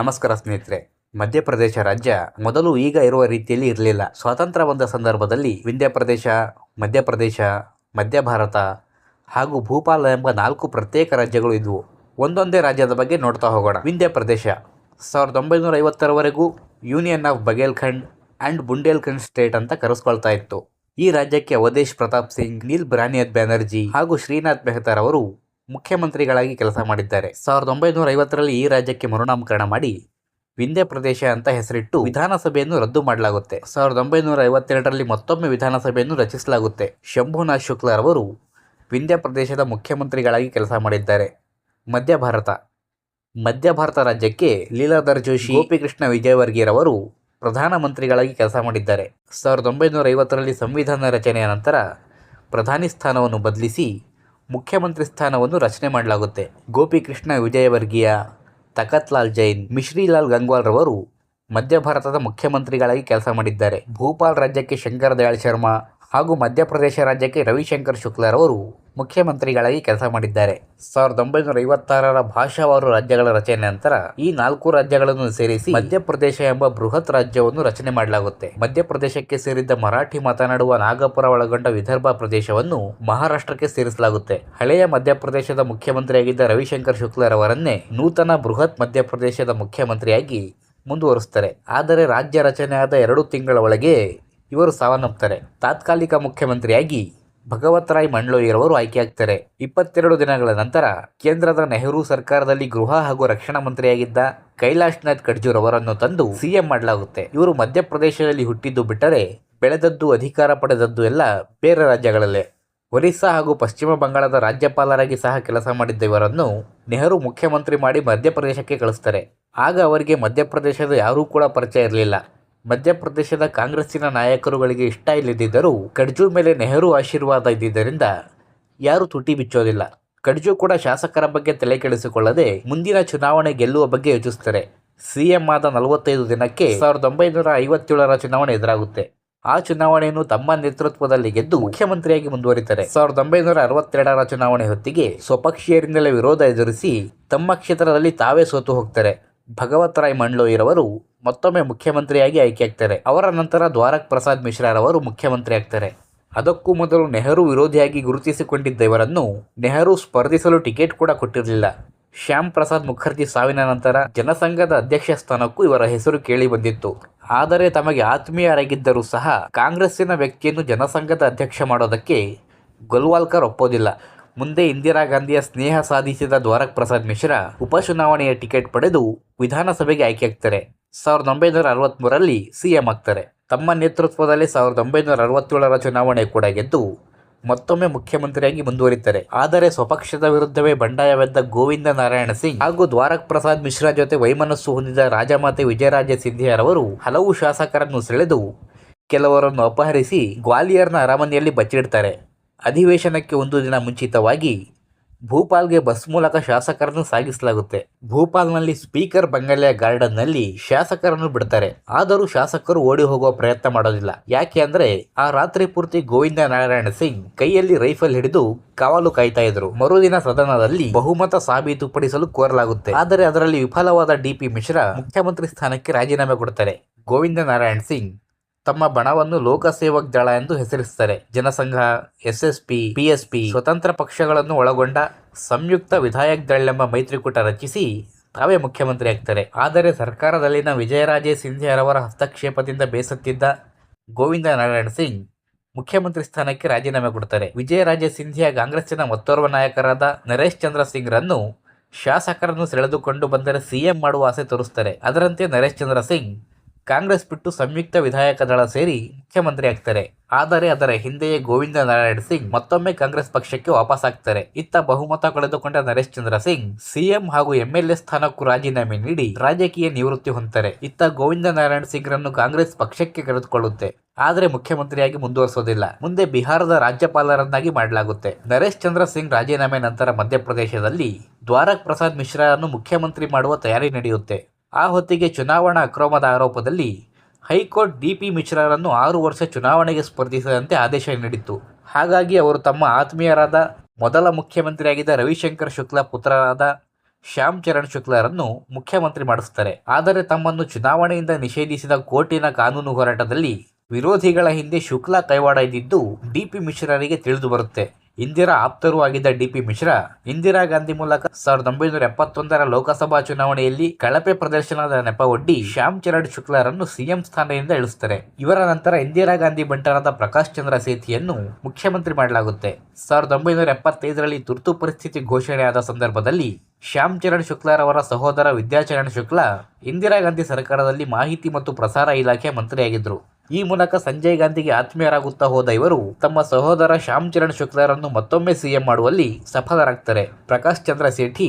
ನಮಸ್ಕಾರ ಸ್ನೇಹಿತರೆ. ಮಧ್ಯಪ್ರದೇಶ ರಾಜ್ಯ ಮೊದಲು ಈಗ ಇರುವ ರೀತಿಯಲ್ಲಿ ಇರಲಿಲ್ಲ. ಸ್ವಾತಂತ್ರ್ಯ ಬಂದ ಸಂದರ್ಭದಲ್ಲಿ ವಿಂಧ್ಯ ಪ್ರದೇಶ ಮಧ್ಯಪ್ರದೇಶ ಮಧ್ಯ ಭಾರತ ಹಾಗೂ ಭೂಪಾಲ ಎಂಬ ನಾಲ್ಕು ಪ್ರತ್ಯೇಕ ರಾಜ್ಯಗಳು ಇದ್ವು. ಒಂದೊಂದೇ ರಾಜ್ಯದ ಬಗ್ಗೆ ನೋಡ್ತಾ ಹೋಗೋಣ. ವಿಂಧ್ಯ ಪ್ರದೇಶ. ಸಾವಿರದ ಒಂಬೈನೂರ ಐವತ್ತರವರೆಗೂ union of Baghelkhand and Bundelkhand state ಅಂತ ಕರೆಸ್ಕೊಳ್ತಾ ಇತ್ತು. ಈ ರಾಜ್ಯಕ್ಕೆ ಅವಧೇಶ್ ಪ್ರತಾಪ್ ಸಿಂಗ್, ನೀಲ್ ಬ್ರಾನಿಯತ್ ಬ್ಯಾನರ್ಜಿ ಹಾಗೂ ಶ್ರೀನಾಥ್ ಮೆಹ್ತಾರ್ ಅವರು ಮುಖ್ಯಮಂತ್ರಿಗಳಾಗಿ ಕೆಲಸ ಮಾಡಿದ್ದಾರೆ. ಸಾವಿರದ ಒಂಬೈನೂರ ಐವತ್ತರಲ್ಲಿ ಈ ರಾಜ್ಯಕ್ಕೆ ಮರುನಾಮಕರಣ ಮಾಡಿ ವಿಂಧ್ಯ ಪ್ರದೇಶ ಅಂತ ಹೆಸರಿಟ್ಟು ವಿಧಾನಸಭೆಯನ್ನು ರದ್ದು ಮಾಡಲಾಗುತ್ತೆ. ಸಾವಿರದ ಒಂಬೈನೂರ ಐವತ್ತೆರಡರಲ್ಲಿ ಮತ್ತೊಮ್ಮೆ ವಿಧಾನಸಭೆಯನ್ನು ರಚಿಸಲಾಗುತ್ತೆ. ಶಂಭುನಾಥ್ ಶುಕ್ಲರವರು ವಿಂಧ್ಯ ಪ್ರದೇಶದ ಮುಖ್ಯಮಂತ್ರಿಗಳಾಗಿ ಕೆಲಸ ಮಾಡಿದ್ದಾರೆ. ಮಧ್ಯ ಭಾರತ. ಮಧ್ಯ ಭಾರತ ರಾಜ್ಯಕ್ಕೆ ಲೀಲಾಧರ್ ಜೋಶಿ, ಗೋಪಿಕೃಷ್ಣ ವಿಜಯವರ್ಗಿಯರವರು ಪ್ರಧಾನಮಂತ್ರಿಗಳಾಗಿ ಕೆಲಸ ಮಾಡಿದ್ದಾರೆ. ಸಾವಿರದ ಒಂಬೈನೂರ ಐವತ್ತರಲ್ಲಿ ಸಂವಿಧಾನ ರಚನೆಯ ನಂತರ ಪ್ರಧಾನಿ ಸ್ಥಾನವನ್ನು ಬದಲಿಸಿ ಮುಖ್ಯಮಂತ್ರಿ ಸ್ಥಾನವನ್ನು ರಚನೆ ಮಾಡಲಾಗುತ್ತೆ. ಗೋಪಿಕೃಷ್ಣ ವಿಜಯವರ್ಗೀಯ ತಕತ್ಲಾಲ್ ಜೈನ್ ಮಿಶ್ರಿಲಾಲ್ ಗಂಗ್ವಾಲ್ ರವರು ಮಧ್ಯ ಭಾರತದ ಮುಖ್ಯಮಂತ್ರಿಗಳಾಗಿ ಕೆಲಸ ಮಾಡಿದ್ದಾರೆ. ಭೂಪಾಲ್ ರಾಜ್ಯಕ್ಕೆ ಶಂಕರ ದಯಾಳ್ ಶರ್ಮಾ ಹಾಗೂ ಮಧ್ಯಪ್ರದೇಶ ರಾಜ್ಯಕ್ಕೆ ರವಿಶಂಕರ್ ಶುಕ್ಲರವರು ಮುಖ್ಯಮಂತ್ರಿಗಳಾಗಿ ಕೆಲಸ ಮಾಡಿದ್ದಾರೆ. ಸಾವಿರದ ಒಂಬೈನೂರ ಐವತ್ತಾರರ ಭಾಷಾವಾರು ರಾಜ್ಯಗಳ ರಚನೆ ನಂತರ ಈ ನಾಲ್ಕು ರಾಜ್ಯಗಳನ್ನು ಸೇರಿಸಿ ಮಧ್ಯಪ್ರದೇಶ ಎಂಬ ಬೃಹತ್ ರಾಜ್ಯವನ್ನು ರಚನೆ ಮಾಡಲಾಗುತ್ತೆ. ಮಧ್ಯಪ್ರದೇಶಕ್ಕೆ ಸೇರಿದ್ದ ಮರಾಠಿ ಮಾತನಾಡುವ ನಾಗಪುರ ಒಳಗೊಂಡ ವಿದರ್ಭ ಪ್ರದೇಶವನ್ನು ಮಹಾರಾಷ್ಟ್ರಕ್ಕೆ ಸೇರಿಸಲಾಗುತ್ತೆ. ಹಳೆಯ ಮಧ್ಯಪ್ರದೇಶದ ಮುಖ್ಯಮಂತ್ರಿಯಾಗಿದ್ದ ರವಿಶಂಕರ್ ಶುಕ್ಲರವರನ್ನೇ ನೂತನ ಬೃಹತ್ ಮಧ್ಯಪ್ರದೇಶದ ಮುಖ್ಯಮಂತ್ರಿಯಾಗಿ ಮುಂದುವರಿಸುತ್ತಾರೆ. ಆದರೆ ರಾಜ್ಯ ರಚನೆಯಾದ ಎರಡು ತಿಂಗಳ ಒಳಗೆ ಇವರು ಸಾವನ್ನಪ್ಪುತ್ತಾರೆ ತಾತ್ಕಾಲಿಕ ಮುಖ್ಯಮಂತ್ರಿಯಾಗಿ ಭಗವತ್ ರಾಯ್ ಮಂಡ್ಲೋಯಿರವರು ಆಯ್ಕೆಯಾಗ್ತಾರೆ. ಇಪ್ಪತ್ತೆರಡು ದಿನಗಳ ನಂತರ ಕೇಂದ್ರದ ನೆಹರು ಸರ್ಕಾರದಲ್ಲಿ ಗೃಹ ಹಾಗೂ ರಕ್ಷಣಾ ಮಂತ್ರಿಯಾಗಿದ್ದ ಕೈಲಾಶ್ನಾಥ್ ಖಡ್ಜೂರ್ ಅವರನ್ನು ತಂದು ಸಿಎಂ ಮಾಡಲಾಗುತ್ತೆ. ಇವರು ಮಧ್ಯಪ್ರದೇಶದಲ್ಲಿ ಹುಟ್ಟಿದ್ದು ಬಿಟ್ಟರೆ ಬೆಳೆದದ್ದು, ಅಧಿಕಾರ ಪಡೆದದ್ದು ಎಲ್ಲ ಬೇರೆ ರಾಜ್ಯಗಳಲ್ಲೇ. ಒರಿಸ್ಸಾ ಹಾಗೂ ಪಶ್ಚಿಮ ಬಂಗಾಳದ ರಾಜ್ಯಪಾಲರಾಗಿ ಸಹ ಕೆಲಸ ಮಾಡಿದ್ದ ಇವರನ್ನು ನೆಹರು ಮುಖ್ಯಮಂತ್ರಿ ಮಾಡಿ ಮಧ್ಯಪ್ರದೇಶಕ್ಕೆ ಕಳಿಸ್ತಾರೆ. ಆಗ ಅವರಿಗೆ ಮಧ್ಯಪ್ರದೇಶದ ಯಾರೂ ಕೂಡ ಪರಿಚಯ ಇರಲಿಲ್ಲ. ಮಧ್ಯಪ್ರದೇಶದ ಕಾಂಗ್ರೆಸ್ಸಿನ ನಾಯಕರುಗಳಿಗೆ ಇಷ್ಟ ಇಲ್ಲದಿದ್ದರೂ ಕಡ್ಜು ಮೇಲೆ ನೆಹರು ಆಶೀರ್ವಾದ ಇದ್ದಿದ್ದರಿಂದ ಯಾರೂ ತುಟಿ ಬಿಚ್ಚೋದಿಲ್ಲ. ಕಡ್ಜು ಕೂಡ ಶಾಸಕರ ಬಗ್ಗೆ ತಲೆ ಕೆಡಿಸಿಕೊಳ್ಳದೆ ಮುಂದಿನ ಚುನಾವಣೆ ಗೆಲ್ಲುವ ಬಗ್ಗೆ ಯೋಚಿಸ್ತಾರೆ. ಸಿಎಂ ಆದ ನಲವತ್ತೈದು ದಿನಕ್ಕೆ ಸಾವಿರದ ಒಂಬೈನೂರ ಐವತ್ತೇಳರ ಚುನಾವಣೆ ಎದುರಾಗುತ್ತೆ. ಆ ಚುನಾವಣೆಯನ್ನು ತಮ್ಮ ನೇತೃತ್ವದಲ್ಲಿ ಗೆದ್ದು ಮುಖ್ಯಮಂತ್ರಿಯಾಗಿ ಮುಂದುವರಿತಾರೆ. ಸಾವಿರದ ಒಂಬೈನೂರ ಅರವತ್ತೆರಡರ ಚುನಾವಣೆ ಹೊತ್ತಿಗೆ ಸ್ವಪಕ್ಷೀಯರಿಂದಲೇ ವಿರೋಧ ಎದುರಿಸಿ ತಮ್ಮ ಕ್ಷೇತ್ರದಲ್ಲಿ ತಾವೇ ಸೋತು ಹೋಗ್ತಾರೆ. ಭಗವತ್ ರಾಯ್ ಮಂಡ್ಲೋಯಿರವರು ಮತ್ತೊಮ್ಮೆ ಮುಖ್ಯಮಂತ್ರಿಯಾಗಿ ಆಯ್ಕೆಯಾಗ್ತಾರೆ. ಅವರ ನಂತರ ದ್ವಾರಕ್ ಪ್ರಸಾದ್ ಮಿಶ್ರಾರವರು ಮುಖ್ಯಮಂತ್ರಿ ಆಗ್ತಾರೆ. ಅದಕ್ಕೂ ಮೊದಲು ನೆಹರು ವಿರೋಧಿಯಾಗಿ ಗುರುತಿಸಿಕೊಂಡಿದ್ದ ಇವರನ್ನು ನೆಹರು ಸ್ಪರ್ಧಿಸಲು ಟಿಕೆಟ್ ಕೂಡ ಕೊಟ್ಟಿರಲಿಲ್ಲ. ಶ್ಯಾಮ್ ಪ್ರಸಾದ್ ಮುಖರ್ಜಿ ಸಾವಿನ ನಂತರ ಜನಸಂಘದ ಅಧ್ಯಕ್ಷ ಸ್ಥಾನಕ್ಕೂ ಇವರ ಹೆಸರು ಕೇಳಿ ಬಂದಿತ್ತು. ಆದರೆ ತಮಗೆ ಆತ್ಮೀಯರಾಗಿದ್ದರೂ ಸಹ ಕಾಂಗ್ರೆಸ್ಸಿನ ವ್ಯಕ್ತಿಯನ್ನು ಜನಸಂಘದ ಅಧ್ಯಕ್ಷ ಮಾಡೋದಕ್ಕೆ ಗೊಲ್ವಾಲ್ಕರ್ ಒಪ್ಪೋದಿಲ್ಲ. ಮುಂದೆ ಇಂದಿರಾ ಗಾಂಧಿಯ ಸ್ನೇಹ ಸಾಧಿಸಿದ ದ್ವಾರಕ್ ಪ್ರಸಾದ್ ಮಿಶ್ರಾ ಉಪಚುನಾವಣೆಯ ಟಿಕೆಟ್ ಪಡೆದು ವಿಧಾನಸಭೆಗೆ ಆಯ್ಕೆಯಾಗ್ತಾರೆ. ಸಾವಿರದ ಒಂಬೈನೂರ ಅರವತ್ತ್ಮೂರರಲ್ಲಿ ಸಿಎಂ ಆಗ್ತಾರೆ. ತಮ್ಮ ನೇತೃತ್ವದಲ್ಲಿ ಸಾವಿರದ ಒಂಬೈನೂರ ಅರವತ್ತೇಳರ ಚುನಾವಣೆ ಕೂಡ ಗೆದ್ದು ಮತ್ತೊಮ್ಮೆ ಮುಖ್ಯಮಂತ್ರಿಯಾಗಿ ಮುಂದುವರಿತಾರೆ. ಆದರೆ ಸ್ವಪಕ್ಷದ ವಿರುದ್ಧವೇ ಬಂಡಾಯವೆದ್ದ ಗೋವಿಂದ ನಾರಾಯಣ ಸಿಂಗ್ ಹಾಗೂ ದ್ವಾರಕ್ ಪ್ರಸಾದ್ ಮಿಶ್ರಾ ಜೊತೆ ವೈಮನಸ್ಸು ಹೊಂದಿದ ರಾಜಮಾತೆ ವಿಜಯರಾಜೆ ಸಿಂಧಿಯಾರವರು ಹಲವು ಶಾಸಕರನ್ನು ಸೆಳೆದು ಕೆಲವರನ್ನು ಅಪಹರಿಸಿ ಗ್ವಾಲಿಯರ್ನ ಅರಮನೆಯಲ್ಲಿ ಬಚ್ಚಿಡ್ತಾರೆ. ಅಧಿವೇಶನಕ್ಕೆ ಒಂದು ದಿನ ಮುಂಚಿತವಾಗಿ ಭೂಪಾಲ್ಗೆ ಬಸ್ ಮೂಲಕ ಶಾಸಕರನ್ನು ಸಾಗಿಸಲಾಗುತ್ತೆ. ಭೂಪಾಲ್ನಲ್ಲಿ ಸ್ಪೀಕರ್ ಬಂಗಲೆಯ ಗಾರ್ಡನ್ನಲ್ಲಿ ಶಾಸಕರನ್ನು ಬಿಡ್ತಾರೆ. ಆದರೂ ಶಾಸಕರು ಓಡಿ ಹೋಗುವ ಪ್ರಯತ್ನ ಮಾಡೋದಿಲ್ಲ. ಯಾಕೆ ಅಂದ್ರೆ ಆ ರಾತ್ರಿ ಪೂರ್ತಿ ಗೋವಿಂದ ನಾರಾಯಣ ಸಿಂಗ್ ಕೈಯಲ್ಲಿ ರೈಫಲ್ ಹಿಡಿದು ಕಾವಲು ಕಾಯ್ತಾ ಇದ್ರು. ಮರುದಿನ ಸದನದಲ್ಲಿ ಬಹುಮತ ಸಾಬೀತುಪಡಿಸಲು ಕೋರಲಾಗುತ್ತೆ. ಆದರೆ ಅದರಲ್ಲಿ ವಿಫಲವಾದ ಡಿಪಿ ಮಿಶ್ರಾ ಮುಖ್ಯಮಂತ್ರಿ ಸ್ಥಾನಕ್ಕೆ ರಾಜೀನಾಮೆ ಕೊಡ್ತಾರೆ. ಗೋವಿಂದ ನಾರಾಯಣ್ ಸಿಂಗ್ ತಮ್ಮ ಬಣವನ್ನು ಲೋಕಸೇವಕ್ ದಳ ಎಂದು ಹೆಸರಿಸುತ್ತಾರೆ. ಜನಸಂಘ, ಎಸ್ಎಸ್ಪಿ, ಪಿಎಸ್ಪಿ ಸ್ವತಂತ್ರ ಪಕ್ಷಗಳನ್ನು ಒಳಗೊಂಡ ಸಂಯುಕ್ತ ವಿಧಾಯಕ್ ದಳ ಎಂಬ ಮೈತ್ರಿಕೂಟ ರಚಿಸಿ ತಾವೇ ಮುಖ್ಯಮಂತ್ರಿ ಆಗ್ತಾರೆ. ಆದರೆ ಸರ್ಕಾರದಲ್ಲಿನ ವಿಜಯರಾಜೇ ಸಿಂಧಿಯಾರವರ ಹಸ್ತಕ್ಷೇಪದಿಂದ ಬೇಸತ್ತಿದ್ದ ಗೋವಿಂದ ನಾರಾಯಣ್ ಸಿಂಗ್ ಮುಖ್ಯಮಂತ್ರಿ ಸ್ಥಾನಕ್ಕೆ ರಾಜೀನಾಮೆ ಕೊಡ್ತಾರೆ. ವಿಜಯರಾಜೇ ಸಿಂಧಿಯಾ ಕಾಂಗ್ರೆಸ್ಸಿನ ಮತ್ತೋರ್ವ ನಾಯಕರಾದ ನರೇಶ್ ಚಂದ್ರ ಸಿಂಗ್ ರನ್ನು ಶಾಸಕರನ್ನು ಸೆಳೆದುಕೊಂಡು ಬಂದರೆ ಸಿಎಂ ಮಾಡುವ ಆಸೆ ತೋರಿಸ್ತಾರೆ. ಅದರಂತೆ ನರೇಶ್ ಚಂದ್ರ ಸಿಂಗ್ ಕಾಂಗ್ರೆಸ್ ಬಿಟ್ಟು ಸಂಯುಕ್ತ ವಿಧಾಯಕ ದಳ ಸೇರಿ ಮುಖ್ಯಮಂತ್ರಿ ಆಗ್ತಾರೆ. ಆದರೆ ಅದರ ಹಿಂದೆಯೇ ಗೋವಿಂದ ನಾರಾಯಣ್ ಸಿಂಗ್ ಮತ್ತೊಮ್ಮೆ ಕಾಂಗ್ರೆಸ್ ಪಕ್ಷಕ್ಕೆ ವಾಪಸ್ ಆಗ್ತಾರೆ. ಇತ್ತ ಬಹುಮತ ಕಳೆದುಕೊಂಡ ನರೇಶ್ ಚಂದ್ರ ಸಿಂಗ್, ಸಿಎಂ ಹಾಗೂ ಎಂಎಲ್ಎ ಸ್ಥಾನಕ್ಕೂ ರಾಜೀನಾಮೆ ನೀಡಿ ರಾಜಕೀಯ ನಿವೃತ್ತಿ ಹೊಂದ್ತಾರೆ. ಇತ್ತ ಗೋವಿಂದ ನಾರಾಯಣ್ ಸಿಂಗ್ ರನ್ನು ಕಾಂಗ್ರೆಸ್ ಪಕ್ಷಕ್ಕೆ ಕರೆದುಕೊಳ್ಳುತ್ತೆ. ಆದರೆ ಮುಖ್ಯಮಂತ್ರಿಯಾಗಿ ಮುಂದುವರಿಸೋದಿಲ್ಲ. ಮುಂದೆ ಬಿಹಾರದ ರಾಜ್ಯಪಾಲರನ್ನಾಗಿ ಮಾಡಲಾಗುತ್ತೆ. ನರೇಶ್ ಚಂದ್ರ ಸಿಂಗ್ ರಾಜೀನಾಮೆ ನಂತರ ಮಧ್ಯಪ್ರದೇಶದಲ್ಲಿ ದ್ವಾರಕ್ ಪ್ರಸಾದ್ ಮಿಶ್ರಾರನ್ನು ಮುಖ್ಯಮಂತ್ರಿ ಮಾಡುವ ತಯಾರಿ ನಡೆಯುತ್ತೆ. ಆ ಹೊತ್ತಿಗೆ ಚುನಾವಣಾ ಅಕ್ರಮದ ಆರೋಪದಲ್ಲಿ ಹೈಕೋರ್ಟ್ ಡಿ ಪಿ ಮಿಶ್ರರನ್ನು ಆರು ವರ್ಷ ಚುನಾವಣೆಗೆ ಸ್ಪರ್ಧಿಸದಂತೆ ಆದೇಶ ನೀಡಿತ್ತು. ಹಾಗಾಗಿ ಅವರು ತಮ್ಮ ಆತ್ಮೀಯರಾದ ಮೊದಲ ಮುಖ್ಯಮಂತ್ರಿಯಾಗಿದ್ದ ರವಿಶಂಕರ್ ಶುಕ್ಲಾ ಪುತ್ರರಾದ ಶ್ಯಾಮ್ ಚರಣ್ ಶುಕ್ಲಾರನ್ನು ಮುಖ್ಯಮಂತ್ರಿ ಮಾಡಿಸ್ತಾರೆ ಆದರೆ ತಮ್ಮನ್ನು ಚುನಾವಣೆಯಿಂದ ನಿಷೇಧಿಸಿದ ಕೋರ್ಟಿನ ಕಾನೂನು ಹೋರಾಟದಲ್ಲಿ ವಿರೋಧಿಗಳ ಹಿಂದೆ ಶುಕ್ಲಾ ಕೈವಾಡ ಇದ್ದಿದ್ದು ಡಿಪಿ ಮಿಶ್ರರಿಗೆ ತಿಳಿದು ಬರುತ್ತೆ. ಇಂದಿರಾ ಆಪ್ತರೂ ಆಗಿದ್ದ ಡಿಪಿ ಮಿಶ್ರಾ, ಇಂದಿರಾ ಗಾಂಧಿ ಮೂಲಕ ಸಾವಿರದ ಒಂಬೈನೂರ ಎಪ್ಪತ್ತೊಂದರ ಲೋಕಸಭಾ ಚುನಾವಣೆಯಲ್ಲಿ ಕಳಪೆ ಪ್ರದರ್ಶನದ ನೆಪವೊಡ್ಡಿ ಶ್ಯಾಮ್ ಚರಣ್ ಶುಕ್ಲಾರನ್ನು ಸಿಎಂ ಸ್ಥಾನದಿಂದ ಇಳಿಸುತ್ತಾರೆ ಇವರ ನಂತರ ಇಂದಿರಾ ಗಾಂಧಿ ಬಂಟರಾದ ಪ್ರಕಾಶ್ ಚಂದ್ರ ಸೇತಿಯನ್ನು ಮುಖ್ಯಮಂತ್ರಿ ಮಾಡಲಾಗುತ್ತೆ. ಸಾವಿರದ ಒಂಬೈನೂರ ಎಪ್ಪತ್ತೈದರಲ್ಲಿ ತುರ್ತು ಪರಿಸ್ಥಿತಿ ಘೋಷಣೆಯಾದ ಸಂದರ್ಭದಲ್ಲಿ ಶ್ಯಾಮ್ ಚರಣ್ ಶುಕ್ಲಾರ್ ಅವರ ಸಹೋದರ ವಿದ್ಯಾಚರಣ್ ಶುಕ್ಲಾ ಇಂದಿರಾ ಗಾಂಧಿ ಸರ್ಕಾರದಲ್ಲಿ ಮಾಹಿತಿ ಮತ್ತು ಪ್ರಸಾರ ಇಲಾಖೆ ಮಂತ್ರಿಯಾಗಿದ್ದರು. ಈ ಮೂಲಕ ಸಂಜಯ್ ಗಾಂಧಿಗೆ ಆತ್ಮೀಯರಾಗುತ್ತಾ ಹೋದ ಇವರು ತಮ್ಮ ಸಹೋದರ ಶ್ಯಾಮ್ ಚರಣ್ ಶುಕ್ಲಾರನ್ನು ಮತ್ತೊಮ್ಮೆ ಸಿಎಂ ಮಾಡುವಲ್ಲಿ ಸಫಲರಾಗ್ತಾರೆ. ಪ್ರಕಾಶ್ ಚಂದ್ರ ಸೇಠಿ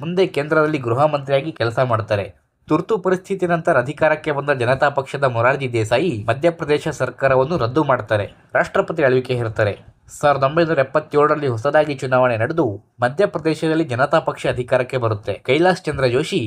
ಮುಂದೆ ಕೇಂದ್ರದಲ್ಲಿ ಗೃಹ ಮಂತ್ರಿಯಾಗಿ ಕೆಲಸ ಮಾಡ್ತಾರೆ. ತುರ್ತು ಪರಿಸ್ಥಿತಿ ನಂತರ ಅಧಿಕಾರಕ್ಕೆ ಬಂದ ಜನತಾ ಪಕ್ಷದ ಮೊರಾರ್ಜಿ ದೇಸಾಯಿ ಮಧ್ಯಪ್ರದೇಶ ಸರ್ಕಾರವನ್ನು ರದ್ದು ಮಾಡ್ತಾರೆ. ರಾಷ್ಟ್ರಪತಿ ಆಳ್ವಿಕೆ ಹೇರ್ತಾರೆ ಸಾವಿರದ ಒಂಬೈನೂರ ಎಪ್ಪತ್ತೇಳರಲ್ಲಿ ಹೊಸದಾಗಿ ಚುನಾವಣೆ ನಡೆದು ಮಧ್ಯಪ್ರದೇಶದಲ್ಲಿ ಜನತಾ ಪಕ್ಷ ಅಧಿಕಾರಕ್ಕೆ ಬರುತ್ತೆ. ಕೈಲಾಶ್ ಚಂದ್ರ ಜೋಶಿ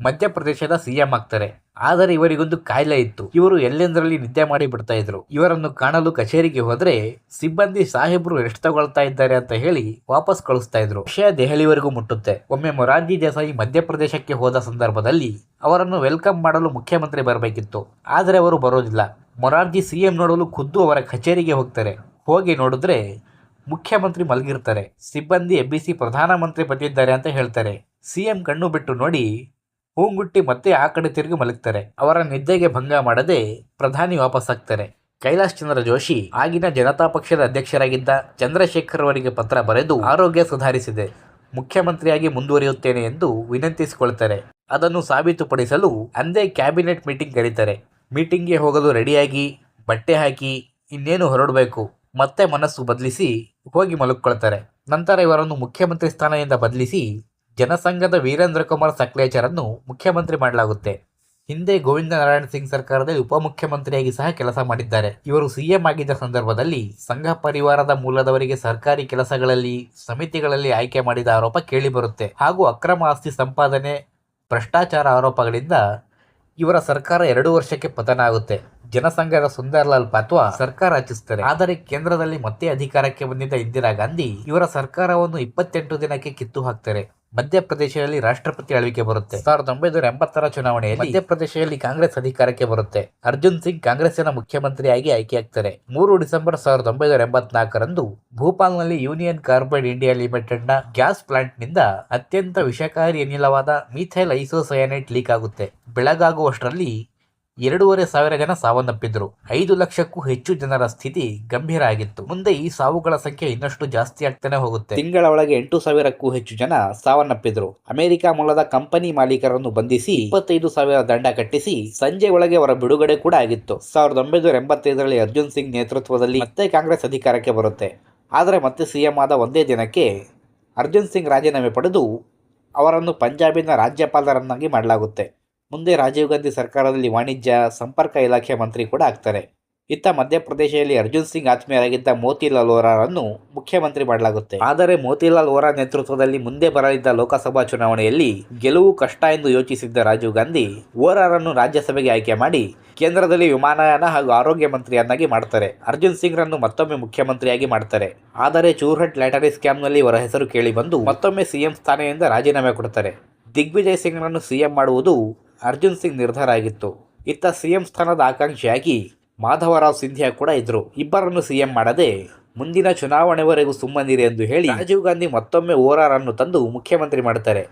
ಮಧ್ಯಪ್ರದೇಶದ ಸಿಎಂ ಆಗ್ತಾರೆ. ಆದರೆ ಇವರಿಗೊಂದು ಕಾಯಿಲೆ ಇತ್ತು. ಇವರು ಎಲ್ಲೆಂದರಲ್ಲಿ ನಿದ್ದೆ ಮಾಡಿ ಬಿಡ್ತಾ ಇದ್ರು. ಇವರನ್ನು ಕಾಣಲು ಕಚೇರಿಗೆ ಹೋದ್ರೆ ಸಿಬ್ಬಂದಿ ಸಾಹೇಬ್ರು ರೆಸ್ಟ್ ತಗೊಳ್ತಾ ಇದ್ದಾರೆ ಅಂತ ಹೇಳಿ ವಾಪಸ್ ಕಳಿಸ್ತಾ ಇದ್ರು. ವಿಷಯ ದೆಹಲಿವರೆಗೂ ಮುಟ್ಟುತ್ತೆ. ಒಮ್ಮೆ ಮೊರಾರ್ಜಿ ದೇಸಾಯಿ ಮಧ್ಯಪ್ರದೇಶಕ್ಕೆ ಹೋದ ಸಂದರ್ಭದಲ್ಲಿ ಅವರನ್ನು ವೆಲ್ಕಮ್ ಮಾಡಲು ಮುಖ್ಯಮಂತ್ರಿ ಬರಬೇಕಿತ್ತು. ಆದರೆ ಅವರು ಬರೋದಿಲ್ಲ. ಮೊರಾರ್ಜಿ ಸಿಎಂ ನೋಡಲು ಖುದ್ದು ಅವರ ಕಚೇರಿಗೆ ಹೋಗ್ತಾರೆ. ಹೋಗಿ ನೋಡಿದ್ರೆ ಮುಖ್ಯಮಂತ್ರಿ ಮಲಗಿರ್ತಾರೆ. ಸಿಬ್ಬಂದಿ ಎಬ್ಬಿಸಿ ಪ್ರಧಾನಮಂತ್ರಿ ಬಂದಿದ್ದಾರೆ ಅಂತ ಹೇಳ್ತಾರೆ. ಸಿಎಂ ಕಣ್ಣು ಬಿಟ್ಟು ನೋಡಿ ಹೂಂಗುಟ್ಟಿ ಮತ್ತೆ ಆ ಕಡೆ ತಿರುಗಿ ಮಲಗ್ತಾರೆ. ಅವರ ನಿದ್ದೆಗೆ ಭಂಗ ಮಾಡದೆ ಪ್ರಧಾನಿ ವಾಪಸ್ ಆಗ್ತಾರೆ. ಕೈಲಾಶ್ ಚಂದ್ರ ಜೋಶಿ ಆಗಿನ ಜನತಾ ಪಕ್ಷದ ಅಧ್ಯಕ್ಷರಾಗಿದ್ದ ಚಂದ್ರಶೇಖರ್ ಅವರಿಗೆ ಪತ್ರ ಬರೆದು ಆರೋಗ್ಯ ಸುಧಾರಿಸಿದೆ. ಮುಖ್ಯಮಂತ್ರಿಯಾಗಿ ಮುಂದುವರಿಯುತ್ತೇನೆ ಎಂದು ವಿನಂತಿಸಿಕೊಳ್ತಾರೆ. ಅದನ್ನು ಸಾಬೀತುಪಡಿಸಲು ಅಂದೇ ಕ್ಯಾಬಿನೆಟ್ ಮೀಟಿಂಗ್ ಕರೀತಾರೆ. ಮೀಟಿಂಗ್ಗೆ ಹೋಗಲು ರೆಡಿಯಾಗಿ, ಬಟ್ಟೆ ಹಾಕಿ, ಇನ್ನೇನು ಹೊರಡಬೇಕು, ಮತ್ತೆ ಮನಸ್ಸು ಬದಲಿಸಿ ಹೋಗಿ ಮಲಗಿಕೊಳ್ತಾರೆ. ನಂತರ ಇವರನ್ನು ಮುಖ್ಯಮಂತ್ರಿ ಸ್ಥಾನದಿಂದ ಬದಲಿಸಿ ಜನಸಂಘದ ವೀರೇಂದ್ರ ಕುಮಾರ್ ಸಕ್ಲೇಚರನ್ನು ಮುಖ್ಯಮಂತ್ರಿ ಮಾಡಲಾಗುತ್ತೆ. ಹಿಂದೆ ಗೋವಿಂದ ನಾರಾಯಣ್ ಸಿಂಗ್ ಸರ್ಕಾರದಲ್ಲಿ ಉಪಮುಖ್ಯಮಂತ್ರಿಯಾಗಿ ಸಹ ಕೆಲಸ ಮಾಡಿದ್ದಾರೆ. ಇವರು ಸಿಎಂ ಆಗಿದ್ದ ಸಂದರ್ಭದಲ್ಲಿ ಸಂಘ ಪರಿವಾರದ ಮೂಲದವರಿಗೆ ಸರ್ಕಾರಿ ಕೆಲಸಗಳಲ್ಲಿ, ಸಮಿತಿಗಳಲ್ಲಿ ಆಯ್ಕೆ ಮಾಡಿದ ಆರೋಪ ಕೇಳಿಬರುತ್ತೆ. ಹಾಗೂ ಅಕ್ರಮ ಆಸ್ತಿ ಸಂಪಾದನೆ, ಭ್ರಷ್ಟಾಚಾರ ಆರೋಪಗಳಿಂದ ಇವರ ಸರ್ಕಾರ ಎರಡು ವರ್ಷಕ್ಕೆ ಪತನ ಆಗುತ್ತೆ ಜನಸಂಘದ ಸುಂದರ್ಲಾಲ್ ಪಾತ್ವಾ ಸರ್ಕಾರ ರಚಿಸುತ್ತಾರೆ ಆದರೆ ಕೇಂದ್ರದಲ್ಲಿ ಮತ್ತೆ ಅಧಿಕಾರಕ್ಕೆ ಬಂದಿದ್ದ ಇಂದಿರಾ ಗಾಂಧಿ ಇವರ ಸರ್ಕಾರವನ್ನು ಇಪ್ಪತ್ತೆಂಟು ದಿನಕ್ಕೆ ಕಿತ್ತು ಹಾಕ್ತಾರೆ ಮಧ್ಯಪ್ರದೇಶದಲ್ಲಿ ರಾಷ್ಟ್ರಪತಿ ಆಳ್ವಿಕೆ ಬರುತ್ತೆ. ಸಾವಿರದ ಒಂಬೈನೂರ ಎಂಬತ್ತರ ಚುನಾವಣೆಯಲ್ಲಿ ಮಧ್ಯಪ್ರದೇಶದಲ್ಲಿ ಕಾಂಗ್ರೆಸ್ ಅಧಿಕಾರಕ್ಕೆ ಬರುತ್ತೆ. ಅರ್ಜುನ್ ಸಿಂಗ್ ಕಾಂಗ್ರೆಸ್ಸಿನ ಮುಖ್ಯಮಂತ್ರಿಯಾಗಿ ಆಯ್ಕೆಯಾಗ್ತಾರೆ ಮೂರು ಡಿಸೆಂಬರ್ ಸಾವಿರದ ಒಂಬೈನೂರ ಎಂಬತ್ನಾಲ್ಕರಂದು ಭೂಪಾಲ್ನಲ್ಲಿ ಯೂನಿಯನ್ ಕಾರ್ಬೈಡ್ ಇಂಡಿಯಾ ಲಿಮಿಟೆಡ್ನ ಗ್ಯಾಸ್ ಪ್ಲಾಂಟ್ನಿಂದ ಅತ್ಯಂತ ವಿಷಕಾರಿ ಅನಿಲವಾದ ಮೀಥೈಲ್ ಐಸೋಸಯಾನೈಟ್ ಲೀಕ್ ಆಗುತ್ತೆ. ಬೆಳಗಾಗುವಷ್ಟರಲ್ಲಿ ಎರಡೂವರೆ ಸಾವಿರ ಜನ ಸಾವನ್ನಪ್ಪಿದ್ರು. ಐದು ಲಕ್ಷಕ್ಕೂ ಹೆಚ್ಚು ಜನರ ಸ್ಥಿತಿ ಗಂಭೀರ ಆಗಿತ್ತು. ಮುಂದೆ ಈ ಸಾವುಗಳ ಸಂಖ್ಯೆ ಇನ್ನಷ್ಟು ಜಾಸ್ತಿ ಆಗ್ತಾನೆ ಹೋಗುತ್ತೆ. ತಿಂಗಳ ಒಳಗೆ ಎಂಟು ಸಾವಿರಕ್ಕೂ ಹೆಚ್ಚು ಜನ ಸಾವನ್ನಪ್ಪಿದ್ರು. ಅಮೆರಿಕ ಮೂಲದ ಕಂಪನಿ ಮಾಲೀಕರನ್ನು ಬಂಧಿಸಿ ಇಪ್ಪತ್ತೈದು ಸಾವಿರ ದಂಡ ಕಟ್ಟಿಸಿ ಸಂಜೆ ಒಳಗೆ ಅವರ ಬಿಡುಗಡೆ ಕೂಡ ಆಗಿತ್ತು. ಸಾವಿರದ ಒಂಬೈನೂರ ಎಂಬತ್ತೈದರಲ್ಲಿ ಅರ್ಜುನ್ ಸಿಂಗ್ ನೇತೃತ್ವದಲ್ಲಿ ಮತ್ತೆ ಕಾಂಗ್ರೆಸ್ ಅಧಿಕಾರಕ್ಕೆ ಬರುತ್ತೆ. ಆದರೆ ಮತ್ತೆ ಸಿಎಂ ಆದ ಒಂದೇ ದಿನಕ್ಕೆ ಅರ್ಜುನ್ ಸಿಂಗ್ ರಾಜೀನಾಮೆ ಪಡೆದು ಅವರನ್ನು ಪಂಜಾಬಿನ ರಾಜ್ಯಪಾಲರನ್ನಾಗಿ ಮಾಡಲಾಗುತ್ತೆ. ಮುಂದೆ ರಾಜೀವ್ ಗಾಂಧಿ ಸರ್ಕಾರದಲ್ಲಿ ವಾಣಿಜ್ಯ, ಸಂಪರ್ಕ ಇಲಾಖೆ ಮಂತ್ರಿ ಕೂಡ ಆಗ್ತಾರೆ. ಇತ್ತ ಮಧ್ಯಪ್ರದೇಶದಲ್ಲಿ ಅರ್ಜುನ್ ಸಿಂಗ್ ಆತ್ಮೀಯರಾಗಿದ್ದ ಮೋತಿಲಾಲ್ ಓರಾರನ್ನು ಮುಖ್ಯಮಂತ್ರಿ ಮಾಡಲಾಗುತ್ತೆ. ಆದರೆ ಮೋತಿಲಾಲ್ ವೋರಾ ನೇತೃತ್ವದಲ್ಲಿ ಮುಂದೆ ಬರಲಿದ್ದ ಲೋಕಸಭಾ ಚುನಾವಣೆಯಲ್ಲಿ ಗೆಲುವು ಕಷ್ಟ ಎಂದು ಯೋಚಿಸಿದ್ದ ರಾಜೀವ್ ಗಾಂಧಿ ಓರಾರನ್ನು ರಾಜ್ಯಸಭೆಗೆ ಆಯ್ಕೆ ಮಾಡಿ ಕೇಂದ್ರದಲ್ಲಿ ವಿಮಾನಯಾನ ಹಾಗೂ ಆರೋಗ್ಯ ಮಂತ್ರಿಯನ್ನಾಗಿ ಮಾಡ್ತಾರೆ. ಅರ್ಜುನ್ ಸಿಂಗ್ ರನ್ನು ಮತ್ತೊಮ್ಮೆ ಮುಖ್ಯಮಂತ್ರಿಯಾಗಿ ಮಾಡ್ತಾರೆ. ಆದರೆ ಚೂರ್ಹಟ್ ಲ್ಯಾಟರಿ ಸ್ಕ್ಯಾಮ್ನಲ್ಲಿ ಅವರ ಹೆಸರು ಕೇಳಿ ಬಂದು ಮತ್ತೊಮ್ಮೆ ಸಿಎಂ ಸ್ಥಾನದಿಂದ ರಾಜೀನಾಮೆ ಕೊಡ್ತಾರೆ. ದಿಗ್ವಿಜಯ್ ಸಿಂಗ್ರನ್ನು ಸಿಎಂ ಮಾಡುವುದು ಅರ್ಜುನ್ ಸಿಂಗ್ ನಿರ್ಧಾರ ಆಗಿತ್ತು. ಇತ್ತ ಸಿಎಂ ಸ್ಥಾನದ ಆಕಾಂಕ್ಷಿಯಾಗಿ ಮಾಧವರಾವ್ ಸಿಂಧಿಯಾ ಕೂಡ ಇದ್ರು. ಇಬ್ಬರನ್ನು ಸಿಎಂ ಮಾಡದೆ ಮುಂದಿನ ಚುನಾವಣೆವರೆಗೂ ಸುಮ್ಮನಿರಿ ಎಂದು ಹೇಳಿ ರಾಜೀವ್ ಗಾಂಧಿ ಮತ್ತೊಮ್ಮೆ ಓರಾರನ್ನು ತಂದು ಮುಖ್ಯಮಂತ್ರಿ ಮಾಡುತ್ತಾರೆ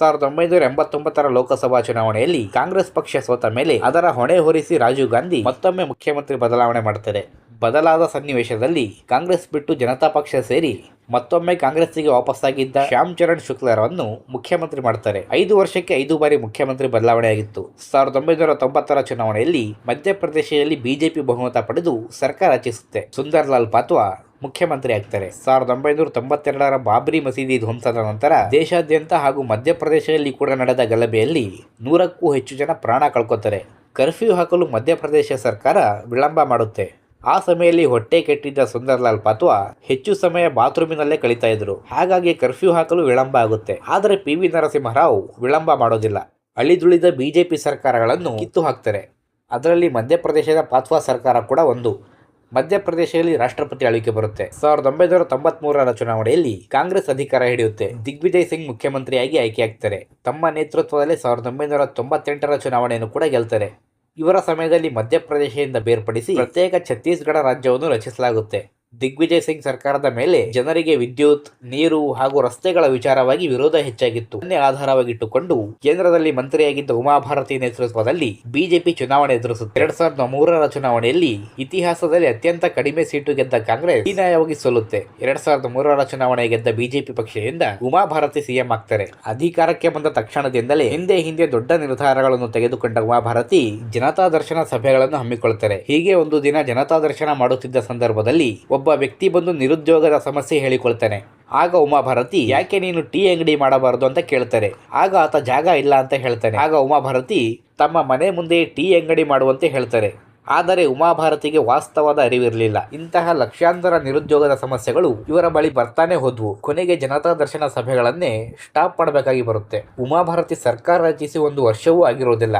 ಸಾವಿರದ ಒಂಬೈನೂರ ಎಂಬತ್ತೊಂಬತ್ತರ ಲೋಕಸಭಾ ಚುನಾವಣೆಯಲ್ಲಿ ಕಾಂಗ್ರೆಸ್ ಪಕ್ಷ ಸೋತ ಮೇಲೆ ಅದರ ಹೊಣೆ ಹೊರಿಸಿ ರಾಜೀವ್ ಗಾಂಧಿ ಮತ್ತೊಮ್ಮೆ ಮುಖ್ಯಮಂತ್ರಿ ಬದಲಾವಣೆ ಮಾಡುತ್ತಾರೆ ಬದಲಾದ ಸನ್ನಿವೇಶದಲ್ಲಿ ಕಾಂಗ್ರೆಸ್ ಬಿಟ್ಟು ಜನತಾ ಪಕ್ಷ ಸೇರಿ ಮತ್ತೊಮ್ಮೆ ಕಾಂಗ್ರೆಸ್ಸಿಗೆ ವಾಪಸ್ಸಾಗಿದ್ದ ಶ್ಯಾಮ್ ಚರಣ್ ಶುಕ್ಲರನ್ನು ಮುಖ್ಯಮಂತ್ರಿ ಮಾಡ್ತಾರೆ. ಐದು ವರ್ಷಕ್ಕೆ ಐದು ಬಾರಿ ಮುಖ್ಯಮಂತ್ರಿ ಬದಲಾವಣೆಯಾಗಿತ್ತು. ಸಾವಿರದ ಒಂಬೈನೂರ ತೊಂಬತ್ತರ ಚುನಾವಣೆಯಲ್ಲಿ ಮಧ್ಯಪ್ರದೇಶದಲ್ಲಿ ಬಿಜೆಪಿ ಬಹುಮತ ಪಡೆದು ಸರ್ಕಾರ ರಚಿಸುತ್ತೆ. ಸುಂದರ್ಲಾಲ್ ಪಾತ್ವಾ ಮುಖ್ಯಮಂತ್ರಿ ಆಗ್ತಾರೆ. ಸಾವಿರದ ಒಂಬೈನೂರ ತೊಂಬತ್ತೆರಡರ ಬಾಬ್ರಿ ಮಸೀದಿ ಧ್ವಂಸದ ನಂತರ ದೇಶಾದ್ಯಂತ ಹಾಗೂ ಮಧ್ಯಪ್ರದೇಶದಲ್ಲಿ ಕೂಡ ನಡೆದ ಗಲಭೆಯಲ್ಲಿ ನೂರಕ್ಕೂ ಹೆಚ್ಚು ಜನ ಪ್ರಾಣ ಕಳ್ಕೊತಾರೆ. ಕರ್ಫ್ಯೂ ಹಾಕಲು ಮಧ್ಯಪ್ರದೇಶ ಸರ್ಕಾರ ವಿಳಂಬ ಮಾಡುತ್ತೆ. ಆ ಸಮಯದಲ್ಲಿ ಹೊಟ್ಟೆ ಕೆಟ್ಟಿದ್ದ ಸುಂದರ್ಲಾಲ್ ಪಾತ್ವಾ ಹೆಚ್ಚು ಸಮಯ ಬಾತ್ರೂಮಿನಲ್ಲೇ ಕಳೀತಾ ಇದ್ರು. ಹಾಗಾಗಿ ಕರ್ಫ್ಯೂ ಹಾಕಲು ವಿಳಂಬ ಆಗುತ್ತೆ. ಆದರೆ ಪಿ ವಿ ನರಸಿಂಹರಾವ್ ವಿಳಂಬ ಮಾಡೋದಿಲ್ಲ. ಅಳಿದುಳಿದ ಬಿಜೆಪಿ ಸರ್ಕಾರಗಳನ್ನು ಕಿತ್ತು ಹಾಕ್ತಾರೆ. ಅದರಲ್ಲಿ ಮಧ್ಯಪ್ರದೇಶದ ಪಾತ್ವಾ ಸರ್ಕಾರ ಕೂಡ ಒಂದು. ಮಧ್ಯಪ್ರದೇಶದಲ್ಲಿ ರಾಷ್ಟ್ರಪತಿ ಆಳ್ವಿಕೆ ಬರುತ್ತೆ. ಸಾವಿರದ ಒಂಬೈನೂರ ತೊಂಬತ್ ಮೂರರ ಚುನಾವಣೆಯಲ್ಲಿ ಕಾಂಗ್ರೆಸ್ ಅಧಿಕಾರ ಹಿಡಿಯುತ್ತೆ. ದಿಗ್ವಿಜಯ್ ಸಿಂಗ್ ಮುಖ್ಯಮಂತ್ರಿಯಾಗಿ ಆಯ್ಕೆಯಾಗ್ತಾರೆ. ತಮ್ಮ ನೇತೃತ್ವದಲ್ಲಿ ಸಾವಿರದ ಒಂಬೈನೂರ ತೊಂಬತ್ತೆಂಟರ ಚುನಾವಣೆಯನ್ನು ಕೂಡ ಗೆಲ್ತಾರೆ. ಇವರ ಸಮಯದಲ್ಲಿ ಮಧ್ಯಪ್ರದೇಶದಿಂದ ಬೇರ್ಪಡಿಸಿ ಪ್ರತ್ಯೇಕ ಛತ್ತೀಸ್ಗಢ ರಾಜ್ಯವನ್ನು ರಚಿಸಲಾಗುತ್ತೆ. ದಿಗ್ವಿಜಯ್ ಸಿಂಗ್ ಸರ್ಕಾರದ ಮೇಲೆ ಜನರಿಗೆ ವಿದ್ಯುತ್, ನೀರು ಹಾಗೂ ರಸ್ತೆಗಳ ವಿಚಾರವಾಗಿ ವಿರೋಧ ಹೆಚ್ಚಾಗಿತ್ತು. ಇದನ್ನೇ ಆಧಾರವಾಗಿಟ್ಟುಕೊಂಡು ಕೇಂದ್ರದಲ್ಲಿ ಮಂತ್ರಿಯಾಗಿದ್ದ ಉಮಾಭಾರತಿ ನೇತೃತ್ವದಲ್ಲಿ ಬಿಜೆಪಿ ಚುನಾವಣೆ ಎದುರಿಸುತ್ತೆ. ಎರಡ್ ಸಾವಿರದ ಮೂರರ ಚುನಾವಣೆಯಲ್ಲಿ ಇತಿಹಾಸದಲ್ಲಿ ಅತ್ಯಂತ ಕಡಿಮೆ ಸೀಟು ಗೆದ್ದ ಕಾಂಗ್ರೆಸ್ ಹೀನಾಯವಾಗಿ ಸೋಲುತ್ತೆ. ಎರಡ್ ಸಾವಿರದ ಮೂರರ ಚುನಾವಣೆ ಗೆದ್ದ ಬಿಜೆಪಿ ಪಕ್ಷದಿಂದ ಉಮಾಭಾರತಿ ಸಿಎಂ ಆಗ್ತಾರೆ. ಅಧಿಕಾರಕ್ಕೆ ಬಂದ ತಕ್ಷಣದಿಂದಲೇ ಹಿಂದೆ ಹಿಂದೆ ದೊಡ್ಡ ನಿರ್ಧಾರಗಳನ್ನು ತೆಗೆದುಕೊಂಡ ಉಮಾಭಾರತಿ ಜನತಾ ದರ್ಶನ ಸಭೆಗಳನ್ನು ಹಮ್ಮಿಕೊಳ್ಳುತ್ತಾರೆ ಹೀಗೆ ಒಂದು ದಿನ ಜನತಾ ದರ್ಶನ ಮಾಡುತ್ತಿದ್ದ ಸಂದರ್ಭದಲ್ಲಿ ಒಬ್ಬ ವ್ಯಕ್ತಿ ಬಂದು ನಿರುದ್ಯೋಗದ ಸಮಸ್ಯೆ ಹೇಳಿಕೊಳ್ತಾನೆ. ಆಗ ಉಮಾಭಾರತಿ, ಯಾಕೆ ನೀನು ಟೀ ಅಂಗಡಿ ಮಾಡಬಾರದು ಅಂತ ಕೇಳ್ತಾರೆ. ಆಗ ಆತ ಜಾಗ ಇಲ್ಲ ಅಂತ ಹೇಳ್ತಾನೆ. ಆಗ ಉಮಾಭಾರತಿ ತಮ್ಮ ಮನೆ ಮುಂದೆ ಟೀ ಅಂಗಡಿ ಮಾಡುವಂತೆ ಹೇಳ್ತಾರೆ. ಆದರೆ ಉಮಾಭಾರತಿಗೆ ವಾಸ್ತವದ ಅರಿವಿರಲಿಲ್ಲ. ಇಂತಹ ಲಕ್ಷಾಂತರ ನಿರುದ್ಯೋಗದ ಸಮಸ್ಯೆಗಳು ಇವರ ಬಳಿ ಬರ್ತಾನೆ ಹೋದ್ವು. ಕೊನೆಗೆ ಜನತಾ ದರ್ಶನ ಸಭೆಗಳನ್ನೇ ಸ್ಟಾಪ್ ಮಾಡಬೇಕಾಗಿ ಬರುತ್ತೆ. ಉಮಾಭಾರತಿ ಸರ್ಕಾರ ರಚಿಸಿ ಒಂದು ವರ್ಷವೂ ಆಗಿರೋದಿಲ್ಲ.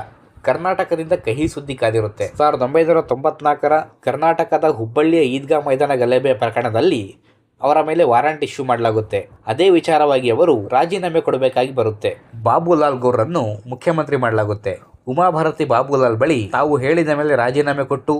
ಕರ್ನಾಟಕದಿಂದ ಕಹಿ ಸುದ್ದಿ ಕಾದಿರುತ್ತೆ. ಸಾವಿರದ ಒಂಬೈನೂರ ತೊಂಬತ್ನಾಲ್ಕರ ಕರ್ನಾಟಕದ ಹುಬ್ಬಳ್ಳಿಯ ಈದ್ಗಾ ಮೈದಾನ ಗಲಭೆ ಪ್ರಕರಣದಲ್ಲಿ ಅವರ ಮೇಲೆ ವಾರಂಟ್ ಇಶ್ಯೂ ಮಾಡಲಾಗುತ್ತೆ. ಅದೇ ವಿಚಾರವಾಗಿ ಅವರು ರಾಜೀನಾಮೆ ಕೊಡಬೇಕಾಗಿ ಬರುತ್ತೆ. ಬಾಬುಲಾಲ್ ಗೌರನ್ನು ಮುಖ್ಯಮಂತ್ರಿ ಮಾಡಲಾಗುತ್ತೆ. ಉಮಾಭಾರತಿ ಬಾಬುಲಾಲ್ ಬಳಿ ತಾವು ಹೇಳಿದ ಮೇಲೆ ರಾಜೀನಾಮೆ ಕೊಟ್ಟು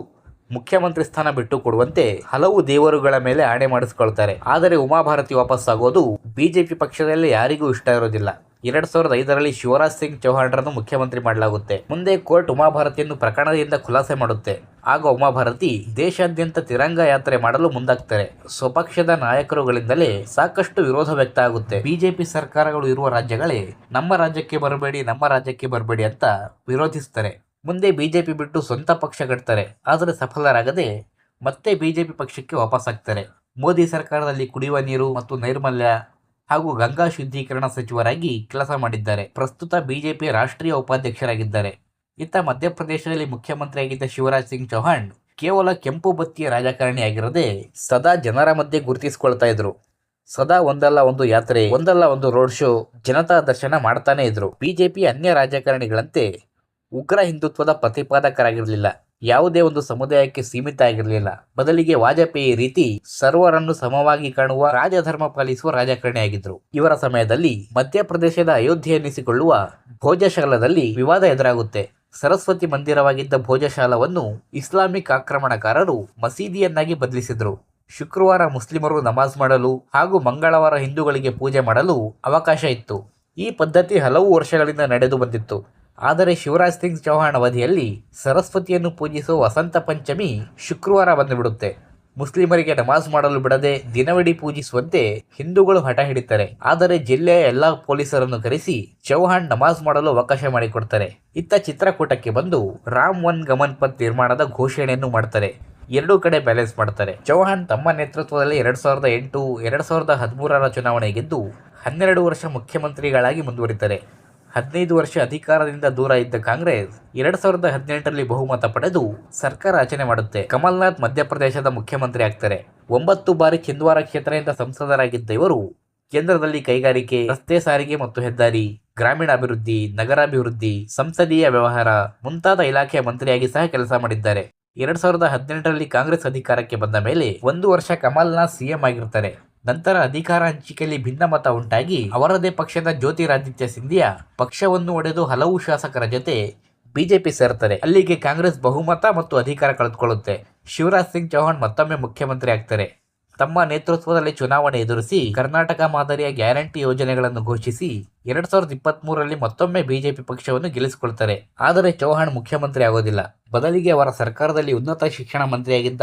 ಮುಖ್ಯಮಂತ್ರಿ ಸ್ಥಾನ ಬಿಟ್ಟು ಕೊಡುವಂತೆ ಹಲವು ದೇವರುಗಳ ಮೇಲೆ ಆಣೆ ಮಾಡಿಸ್ಕೊಳ್ತಾರೆ. ಆದರೆ ಉಮಾಭಾರತಿ ವಾಪಸ್ಸಾಗೋದು ಬಿಜೆಪಿ ಪಕ್ಷದಲ್ಲಿ ಯಾರಿಗೂ ಇಷ್ಟ ಇರೋದಿಲ್ಲ. ಎರಡ್ ಸಾವಿರದ ಐದರಲ್ಲಿ ಶಿವರಾಜ್ ಸಿಂಗ್ ಚೌಹಾಣ್ರನ್ನು ಮುಖ್ಯಮಂತ್ರಿ ಮಾಡಲಾಗುತ್ತೆ. ಮುಂದೆ ಕೋರ್ಟ್ ಉಮಾಭಾರತಿಯನ್ನು ಪ್ರಕರಣದಿಂದ ಖುಲಾಸೆ ಮಾಡುತ್ತೆ. ಆಗ ಉಮಾಭಾರತಿ ದೇಶಾದ್ಯಂತ ತಿರಂಗ ಯಾತ್ರೆ ಮಾಡಲು ಮುಂದಾಗ್ತಾರೆ. ಸ್ವಪಕ್ಷದ ನಾಯಕರುಗಳಿಂದಲೇ ಸಾಕಷ್ಟು ವಿರೋಧ ವ್ಯಕ್ತ ಆಗುತ್ತೆ. ಬಿಜೆಪಿ ಸರ್ಕಾರಗಳು ಇರುವ ರಾಜ್ಯಗಳೇ ನಮ್ಮ ರಾಜ್ಯಕ್ಕೆ ಬರಬೇಡಿ, ನಮ್ಮ ರಾಜ್ಯಕ್ಕೆ ಬರಬೇಡಿ ಅಂತ ವಿರೋಧಿಸ್ತಾರೆ. ಮುಂದೆ ಬಿಜೆಪಿ ಬಿಟ್ಟು ಸ್ವಂತ ಪಕ್ಷ ಕಟ್ತಾರೆ. ಆದರೆ ಸಫಲರಾಗದೆ ಮತ್ತೆ ಬಿಜೆಪಿ ಪಕ್ಷಕ್ಕೆ ವಾಪಸ್ಸಾಗ್ತಾರೆ. ಮೋದಿ ಸರ್ಕಾರದಲ್ಲಿ ಕುಡಿಯುವ ನೀರು ಮತ್ತು ನೈರ್ಮಲ್ಯ ಹಾಗೂ ಗಂಗಾ ಶುದ್ಧೀಕರಣ ಸಚಿವರಾಗಿ ಕೆಲಸ ಮಾಡಿದ್ದಾರೆ. ಪ್ರಸ್ತುತ ಬಿಜೆಪಿ ರಾಷ್ಟ್ರೀಯ ಉಪಾಧ್ಯಕ್ಷರಾಗಿದ್ದಾರೆ. ಇತ್ತ ಮಧ್ಯಪ್ರದೇಶದಲ್ಲಿ ಮುಖ್ಯಮಂತ್ರಿಯಾಗಿದ್ದ ಶಿವರಾಜ್ ಸಿಂಗ್ ಚೌಹಾಣ್ ಕೇವಲ ಕೆಂಪು ಬತ್ತಿಯ ರಾಜಕಾರಣಿಯಾಗಿರದೆ ಸದಾ ಜನರ ಮಧ್ಯೆ ಗುರುತಿಸಿಕೊಳ್ತಾ ಇದ್ರು. ಸದಾ ಒಂದಲ್ಲ ಒಂದು ಯಾತ್ರೆ, ಒಂದಲ್ಲ ಒಂದು ರೋಡ್ ಶೋ, ಜನತಾ ದರ್ಶನ ಮಾಡ್ತಾನೆ ಇದ್ರು. ಬಿಜೆಪಿ ಅನ್ಯ ರಾಜಕಾರಣಿಗಳಂತೆ ಉಗ್ರ ಹಿಂದುತ್ವದ ಪ್ರತಿಪಾದಕರಾಗಿರಲಿಲ್ಲ. ಯಾವುದೇ ಒಂದು ಸಮುದಾಯಕ್ಕೆ ಸೀಮಿತ ಆಗಿರಲಿಲ್ಲ. ಬದಲಿಗೆ ವಾಜಪೇಯಿ ರೀತಿ ಸರ್ವರನ್ನು ಸಮವಾಗಿ ಕಾಣುವ ರಾಜಧರ್ಮ ಪಾಲಿಸುವ ರಾಜಕಾರಣಿಯಾಗಿದ್ದರು ಇವರ ಸಮಯದಲ್ಲಿ ಮಧ್ಯಪ್ರದೇಶದ ಅಯೋಧ್ಯೆ ಎನಿಸಿಕೊಳ್ಳುವ ಭೋಜಶಾಲದಲ್ಲಿ ವಿವಾದ ಎದುರಾಗುತ್ತೆ. ಸರಸ್ವತಿ ಮಂದಿರವಾಗಿದ್ದ ಭೋಜಶಾಲವನ್ನು ಇಸ್ಲಾಮಿಕ್ ಆಕ್ರಮಣಕಾರರು ಮಸೀದಿಯನ್ನಾಗಿ ಬದಲಿಸಿದರು. ಶುಕ್ರವಾರ ಮುಸ್ಲಿಮರು ನಮಾಜ್ ಮಾಡಲು ಹಾಗೂ ಮಂಗಳವಾರ ಹಿಂದೂಗಳಿಗೆ ಪೂಜೆ ಮಾಡಲು ಅವಕಾಶ ಇತ್ತು. ಈ ಪದ್ಧತಿ ಹಲವು ವರ್ಷಗಳಿಂದ ನಡೆದು ಬಂದಿತ್ತು. ಆದರೆ ಶಿವರಾಜ್ ಸಿಂಗ್ ಚೌಹಾಣ್ ಅವಧಿಯಲ್ಲಿ ಸರಸ್ವತಿಯನ್ನು ಪೂಜಿಸುವ ವಸಂತ ಪಂಚಮಿ ಶುಕ್ರವಾರ ಬಂದುಬಿಡುತ್ತೆ. ಮುಸ್ಲಿಮರಿಗೆ ನಮಾಜ್ ಮಾಡಲು ಬಿಡದೆ ದಿನವಿಡೀ ಪೂಜಿಸುವಂತೆ ಹಿಂದೂಗಳು ಹಠ ಹಿಡಿತಾರೆ. ಆದರೆ ಜಿಲ್ಲೆಯ ಎಲ್ಲಾ ಪೊಲೀಸರನ್ನು ಕರೆಸಿ ಚೌಹಾಣ್ ನಮಾಜ್ ಮಾಡಲು ಅವಕಾಶ ಮಾಡಿಕೊಡ್ತಾರೆ. ಇತ್ತ ಚಿತ್ರಕೂಟಕ್ಕೆ ಬಂದು ರಾಮ್ ಒನ್ ಗಮನ್ ಪಥ್ ನಿರ್ಮಾಣದ ಘೋಷಣೆಯನ್ನು ಮಾಡ್ತಾರೆ. ಎರಡೂ ಕಡೆ ಬ್ಯಾಲೆನ್ಸ್ ಮಾಡ್ತಾರೆ. ಚೌಹಾಣ್ ತಮ್ಮ ನೇತೃತ್ವದಲ್ಲಿ ಎರಡ್ ಸಾವಿರದ ಎಂಟು, ಎರಡ್ ಸಾವಿರದ ಹದಿಮೂರರ ಚುನಾವಣೆ ಗೆದ್ದು ಹನ್ನೆರಡು ವರ್ಷ ಮುಖ್ಯಮಂತ್ರಿಗಳಾಗಿ ಮುಂದುವರಿತಾರೆ. ಹದಿನೈದು ವರ್ಷ ಅಧಿಕಾರದಿಂದ ದೂರ ಇದ್ದ ಕಾಂಗ್ರೆಸ್ ಎರಡ್ ಸಾವಿರದ ಹದಿನೆಂಟರಲ್ಲಿ ಬಹುಮತ ಪಡೆದು ಸರ್ಕಾರ ರಚನೆ ಮಾಡುತ್ತೆ. ಕಮಲ್ನಾಥ್ ಮಧ್ಯಪ್ರದೇಶದ ಮುಖ್ಯಮಂತ್ರಿ ಆಗ್ತಾರೆ. ಒಂಬತ್ತು ಬಾರಿ ಚಿಂದ್ವಾರ ಕ್ಷೇತ್ರದಿಂದ ಸಂಸದರಾಗಿದ್ದ ಇವರು ಕೇಂದ್ರದಲ್ಲಿ ಕೈಗಾರಿಕೆ, ರಸ್ತೆ ಸಾರಿಗೆ ಮತ್ತು ಹೆದ್ದಾರಿ, ಗ್ರಾಮೀಣಾಭಿವೃದ್ಧಿ, ನಗರಾಭಿವೃದ್ಧಿ, ಸಂಸದೀಯ ವ್ಯವಹಾರ ಮುಂತಾದ ಇಲಾಖೆಯ ಮಂತ್ರಿಯಾಗಿ ಸಹ ಕೆಲಸ ಮಾಡಿದ್ದಾರೆ. ಎರಡ್ ಸಾವಿರದ ಹದಿನೆಂಟರಲ್ಲಿ ಕಾಂಗ್ರೆಸ್ ಅಧಿಕಾರಕ್ಕೆ ಬಂದ ಮೇಲೆ ಒಂದು ವರ್ಷ ಕಮಲ್ನಾಥ್ ಸಿಎಂ ಆಗಿರ್ತಾರೆ. ನಂತರ ಅಧಿಕಾರ ಹಂಚಿಕೆಯಲ್ಲಿ ಭಿನ್ನಮತ ಉಂಟಾಗಿ ಅವರದೇ ಪಕ್ಷದ ಜ್ಯೋತಿರಾದಿತ್ಯ ಸಿಂಧಿಯಾ ಪಕ್ಷವನ್ನು ಒಡೆದು ಹಲವು ಶಾಸಕರ ಜೊತೆ ಬಿಜೆಪಿ ಸೇರ್ತಾರೆ ಅಲ್ಲಿಗೆ ಕಾಂಗ್ರೆಸ್ ಬಹುಮತ ಮತ್ತು ಅಧಿಕಾರ ಕಳೆದುಕೊಳ್ಳುತ್ತೆ. ಶಿವರಾಜ್ ಸಿಂಗ್ ಚೌಹಾಣ್ ಮತ್ತೊಮ್ಮೆ ಮುಖ್ಯಮಂತ್ರಿ ಆಗ್ತಾರೆ. ತಮ್ಮ ನೇತೃತ್ವದಲ್ಲಿ ಚುನಾವಣೆ ಎದುರಿಸಿ ಕರ್ನಾಟಕ ಮಾದರಿಯ ಗ್ಯಾರಂಟಿ ಯೋಜನೆಗಳನ್ನು ಘೋಷಿಸಿ ಎರಡ್ ಸಾವಿರದ ಇಪ್ಪತ್ತ್ ಮೂರರಲ್ಲಿ ಮತ್ತೊಮ್ಮೆ ಬಿಜೆಪಿ ಪಕ್ಷವನ್ನು ಗೆಲ್ಲಿಸಿಕೊಳ್ತಾರೆ. ಆದರೆ ಚೌಹಾಣ್ ಮುಖ್ಯಮಂತ್ರಿ ಆಗೋದಿಲ್ಲ. ಬದಲಿಗೆ ಅವರ ಸರ್ಕಾರದಲ್ಲಿ ಉನ್ನತ ಶಿಕ್ಷಣ ಮಂತ್ರಿಯಾಗಿದ್ದ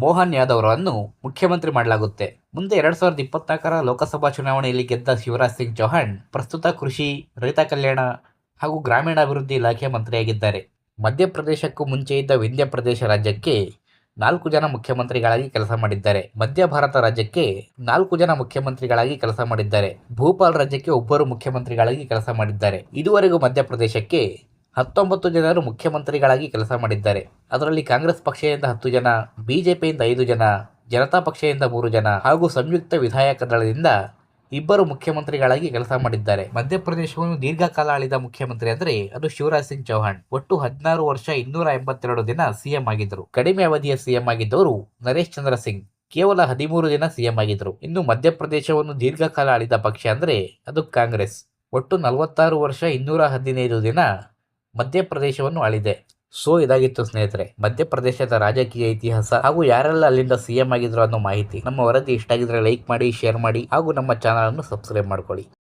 ಮೋಹನ್ ಯಾದವ್ ಅವರನ್ನು ಮುಖ್ಯಮಂತ್ರಿ ಮಾಡಲಾಗುತ್ತೆ. ಮುಂದೆ ಎರಡ್ ಸಾವಿರದ ಇಪ್ಪತ್ನಾಲ್ಕರ ಲೋಕಸಭಾ ಚುನಾವಣೆಯಲ್ಲಿ ಗೆದ್ದ ಶಿವರಾಜ್ ಸಿಂಗ್ ಚೌಹಾಣ್ ಪ್ರಸ್ತುತ ಕೃಷಿ, ರೈತ ಕಲ್ಯಾಣ ಹಾಗೂ ಗ್ರಾಮೀಣಾಭಿವೃದ್ಧಿ ಇಲಾಖೆ ಮಂತ್ರಿಯಾಗಿದ್ದಾರೆ. ಮಧ್ಯಪ್ರದೇಶಕ್ಕೂ ಮುಂಚೆ ಇದ್ದ ವಿಂಧ್ಯ ಪ್ರದೇಶ ರಾಜ್ಯಕ್ಕೆ ನಾಲ್ಕು ಜನ ಮುಖ್ಯಮಂತ್ರಿಗಳಾಗಿ ಕೆಲಸ ಮಾಡಿದ್ದಾರೆ. ಮಧ್ಯ ಭಾರತ ರಾಜ್ಯಕ್ಕೆ ನಾಲ್ಕು ಜನ ಮುಖ್ಯಮಂತ್ರಿಗಳಾಗಿ ಕೆಲಸ ಮಾಡಿದ್ದಾರೆ. ಭೂಪಾಲ್ ರಾಜ್ಯಕ್ಕೆ ಒಬ್ಬರು ಮುಖ್ಯಮಂತ್ರಿಗಳಾಗಿ ಕೆಲಸ ಮಾಡಿದ್ದಾರೆ. ಇದುವರೆಗೂ ಮಧ್ಯಪ್ರದೇಶಕ್ಕೆ ಹತ್ತೊಂಬತ್ತು ಜನರು ಮುಖ್ಯಮಂತ್ರಿಗಳಾಗಿ ಕೆಲಸ ಮಾಡಿದ್ದಾರೆ. ಅದರಲ್ಲಿ ಕಾಂಗ್ರೆಸ್ ಪಕ್ಷದಿಂದ ಹತ್ತು ಜನ, ಬಿಜೆಪಿಯಿಂದ ಐದು ಜನ, ಜನತಾ ಪಕ್ಷದಿಂದ ಮೂರು ಜನ ಹಾಗೂ ಸಂಯುಕ್ತ ವಿಧಾಯಕ ದಳದಿಂದ ಇಬ್ಬರು ಮುಖ್ಯಮಂತ್ರಿಗಳಾಗಿ ಕೆಲಸ ಮಾಡಿದ್ದಾರೆ. ಮಧ್ಯಪ್ರದೇಶವನ್ನು ದೀರ್ಘಕಾಲ ಆಳಿದ ಮುಖ್ಯಮಂತ್ರಿ ಅಂದರೆ ಅದು ಶಿವರಾಜ್ ಸಿಂಗ್ ಚೌಹಾಣ್. ಒಟ್ಟು ಹದಿನಾರು ವರ್ಷ ಇನ್ನೂರ ಎಂಬತ್ತೆರಡು ದಿನ ಸಿಎಂ ಆಗಿದ್ದರು. ಕಡಿಮೆ ಅವಧಿಯ ಸಿಎಂ ಆಗಿದ್ದವರು ನರೇಶ್ ಚಂದ್ರ ಸಿಂಗ್. ಕೇವಲ ಹದಿಮೂರು ದಿನ ಸಿಎಂ ಆಗಿದ್ದರು ಇನ್ನು ಮಧ್ಯಪ್ರದೇಶವನ್ನು ದೀರ್ಘಕಾಲ ಆಳಿದ ಪಕ್ಷ ಅಂದರೆ ಅದು ಕಾಂಗ್ರೆಸ್. ಒಟ್ಟು ನಲವತ್ತಾರು ವರ್ಷ ಇನ್ನೂರ ಹದಿನೈದು ದಿನ ಮಧ್ಯಪ್ರದೇಶವನ್ನು ಆಳಿದೆ. ಸೊ, ಇದಾಗಿತ್ತು ಸ್ನೇಹಿತರೆ. ಮಧ್ಯಪ್ರದೇಶದ ರಾಜಕೀಯ ಇತಿಹಾಸ ಹಾಗೂ ಯಾರೆಲ್ಲ ಅಲ್ಲಿಂದ ಸಿಎಂ ಆಗಿದ್ರು ಅನ್ನೋ ಮಾಹಿತಿ ನಮ್ಮ ವರದಿ ಇಷ್ಟ ಆಗಿದ್ರೆ ಲೈಕ್ ಮಾಡಿ, ಶೇರ್ ಮಾಡಿ ಹಾಗೂ ನಮ್ಮ ಚಾನಲ್ ಅನ್ನು ಸಬ್ಸ್ಕ್ರೈಬ್ ಮಾಡ್ಕೊಳ್ಳಿ.